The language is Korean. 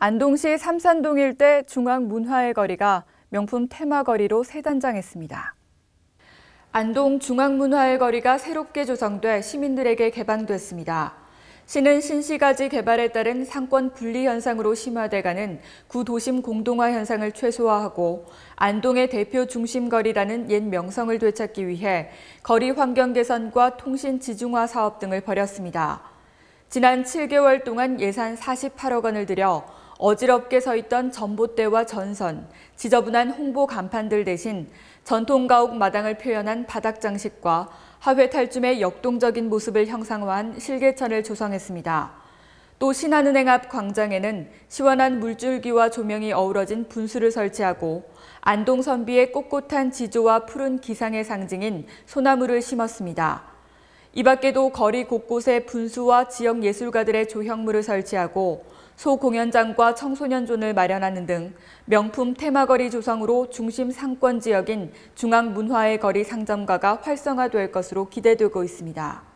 안동시 삼산동 일대 중앙문화의 거리가 명품 테마거리로 새 단장했습니다. 안동 중앙문화의 거리가 새롭게 조성돼 시민들에게 개방됐습니다. 시는 신시가지 개발에 따른 상권 분리 현상으로 심화돼가는 구도심 공동화 현상을 최소화하고 안동의 대표 중심거리라는 옛 명성을 되찾기 위해 거리 환경 개선과 통신 지중화 사업 등을 벌였습니다. 지난 7개월 동안 예산 48억 원을 들여 어지럽게 서 있던 전봇대와 전선, 지저분한 홍보 간판들 대신 전통 가옥 마당을 표현한 바닥 장식과 하회 탈춤의 역동적인 모습을 형상화한 실개천을 조성했습니다. 또 신한은행 앞 광장에는 시원한 물줄기와 조명이 어우러진 분수를 설치하고 안동 선비의 꼿꼿한 지조와 푸른 기상의 상징인 소나무를 심었습니다. 이 밖에도 거리 곳곳에 분수와 지역 예술가들의 조형물을 설치하고 소공연장과 청소년존을 마련하는 등 명품 테마거리 조성으로 중심 상권 지역인 중앙문화의 거리 상점가가 활성화될 것으로 기대되고 있습니다.